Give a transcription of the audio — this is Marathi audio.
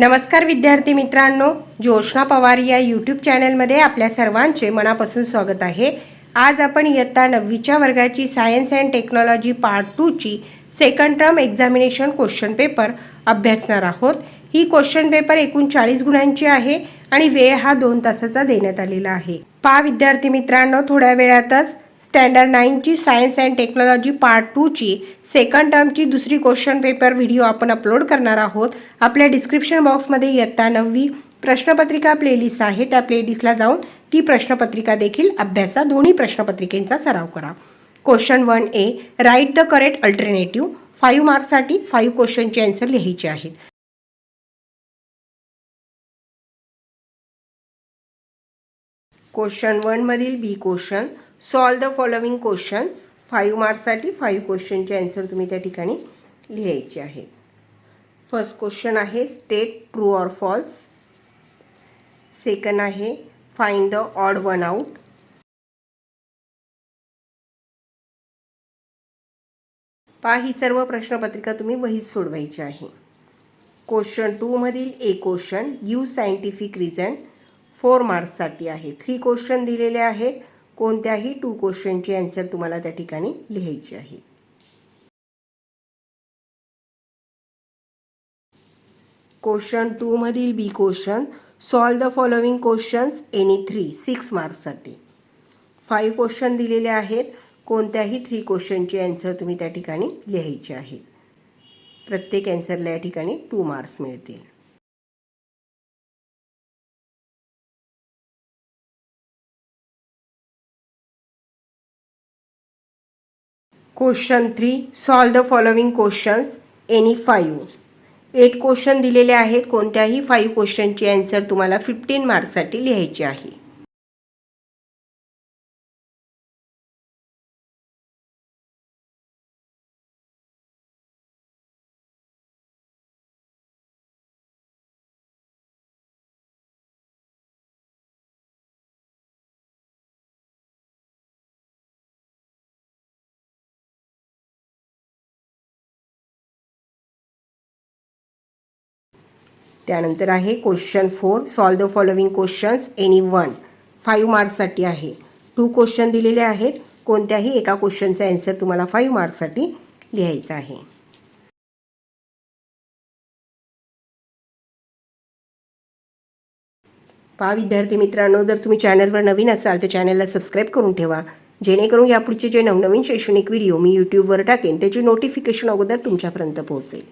नमस्कार विद्यार्थी मित्रांनो ज्योत्ना पवार या यूट्यूब चॅनलमध्ये आपल्या सर्वांचे मनापासून स्वागत आहे. आज आपण इयत्ता नववीच्या वर्गाची science and technology part टूची second term examination question paper अभ्यासणार आहोत. ही क्वेश्चन पेपर एकूण चाळीस गुणांची आहे आणि वेळ हा दोन तासाचा देण्यात आलेला आहे. पा विद्यार्थी मित्रांनो थोड्या वेळातच स्टँडर्ड नाईनची सायन्स अँड टेक्नॉलॉजी पार्ट टूची सेकंड टर्मची दुसरी क्वेश्चन पेपर व्हिडिओ आपण अपलोड करणार आहोत. आपल्या डिस्क्रिप्शन बॉक्समध्ये इयत्ता नववी प्रश्नपत्रिका प्लेलिस्ट आहे. त्या प्लेलिस्टला जाऊन ती प्रश्नपत्रिका देखील अभ्यासा. दोन्ही प्रश्नपत्रिकेंचा सराव करा. Question one A write the correct alternative five मार्क्ससाठी five क्वेश्चनचे आन्सर लिहायचे आहेत. Question वनमधील B question solve the following questions five मार्क्ससाठी five क्वेश्चनचे आन्सर तुम्ही त्या ठिकाणी लिहायचे आहेत. फर्स्ट क्वेश्चन आहे state true or false second आहे find the odd one out पा ही सर्व प्रश्नपत्रिका तुम्ही वहीत सोडवायची आहे. Question टूमधील A question give scientific reason four मार्क्ससाठी आहे. थ्री क्वेश्चन दिलेले आहेत. कोणत्याही टू क्वेश्चनची आन्सर तुम्हाला त्या ठिकाणी लिहायची आहे. Question टूमधील B question solve the following questions any three six मार्क्ससाठी five question दिलेले आहेत कोणत्याही थ्री क्वेश्चनची आन्सर तुम्ही त्या ठिकाणी लिहायची आहे. प्रत्येक आन्सरला या ठिकाणी टू मार्क्स मिळतील. Question three solve the following questions any five eight question दिलेले आहेत. कोणत्याही फाईव्ह क्वेश्चनची आन्सर तुम्हाला फिफ्टीन मार्क्ससाठी लिहायची आहे. त्यानंतर आहे question four solve the following questions any one five मार्क्ससाठी आहे. टू क्वेश्चन दिलेले आहेत. कोणत्याही एका क्वेश्चनचा ॲन्सर तुम्हाला फाईव्ह मार्क्ससाठी लिहायचा आहे. पहा विद्यार्थी मित्रांनो जर तुम्ही चॅनलवर नवीन असाल तर चॅनलला सबस्क्राईब करून ठेवा. जेणेकरून यापुढचे जे नवनवीन शैक्षणिक व्हिडिओ मी यूट्यूबवर टाकेन त्याची नोटिफिकेशन अगोदर तुमच्यापर्यंत पोहोचेल.